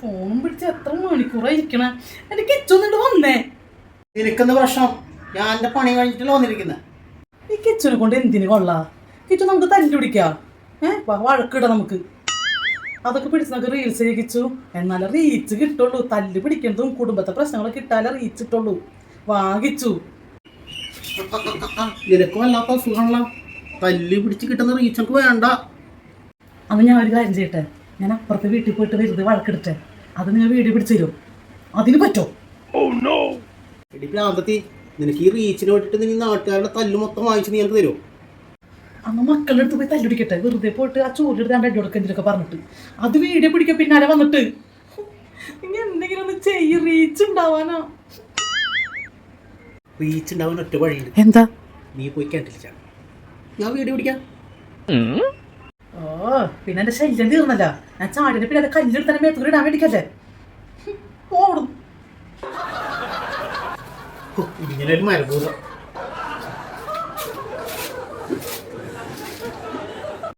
ഫോണും പിടിച്ച് എത്ര മണിക്കൂറായിരിക്കണ എന്റെ കിച്ചൊന്നിട്ട് വന്നേ. നിനക്കെന്ത് പ്രശ്നം? ഞാൻ എന്റെ പണി കഴിഞ്ഞിട്ടല്ല വന്നിരിക്കുന്നത് ഈ കിച്ചനെ കൊണ്ട് എന്തിന് കൊള്ളാ? കിച്ചു നമുക്ക് തല്ലി പിടിക്കാം. ഏഹ് വഴക്കിട നമുക്ക്. അതൊക്കെ പിടിച്ച് നമുക്ക് റീൽസ് ചെയ്യിച്ചു എന്നാലേ റീച്ച് കിട്ടുള്ളൂ. തല്ല് പിടിക്കുന്നതും കുടുംബത്തെ പ്രശ്നങ്ങളൊക്കെ കിട്ടാലേ റീച്ച് കിട്ടുള്ളൂ വാങ്ങിച്ചു നിനക്ക് വല്ലാത്ത അസുഖമുള്ള തല്ലി പിടിച്ച് കിട്ടുന്ന റീച്ച് വേണ്ട. അപ്പൊ ഞാൻ ഒരു കാര്യം ചെയ്യട്ടെ? ഞാൻ അപ്പുറത്തെ വീട്ടിൽ പോയിട്ട് വെറുതെ വഴക്കെടുത്തെ. അത് നിങ്ങൾ വീഡിയോ പിടിച്ചു തരും അതിന് പറ്റോ? എടി പ്രാന്തത്തി നിനക്ക് ഈ റീച്ചിന് വേണ്ടിട്ട് നീ നാട്ടുകാരുടെ തല്ല് മൊത്തം വാങ്ങിച്ച് നീ എനിക്ക് തരുമോ? അന്ന് മക്കളുടെ അടുത്ത് പോയി തല്ലുടിക്കട്ടെ. വെറുതെ പോയിട്ട് ആ ചോറിലെടുത്ത് ഞാൻ അടി കൊടുക്കുക എന്തിനൊക്കെ പറഞ്ഞിട്ട്. അത് വീഡിയോ പിടിക്ക പിന്നാലെ വന്നിട്ട്. നീ എന്തെങ്കിലും ഒന്ന് ചെയ്യ്. റീച്ച് ഉണ്ടാവാനാ? റീച്ച് ഉണ്ടാവാൻ ഒറ്റ വഴിയുണ്ട്. എന്താ? നീ പോയി കേട്ടില്ല ഞാൻ വീഡിയോ പിടിക്കാം. പിന്നെ എന്റെ ശല്യം തീർന്നല്ല. ഞാൻ ചാടിന്റെ പിന്നെ കല്ലെടുത്ത് തന്നെ മേത്തൂർ ഇടാൻ വേണ്ടിക്കല്ലേ ഓടും. ഇങ്ങനെ ഒരു മരഭൂതം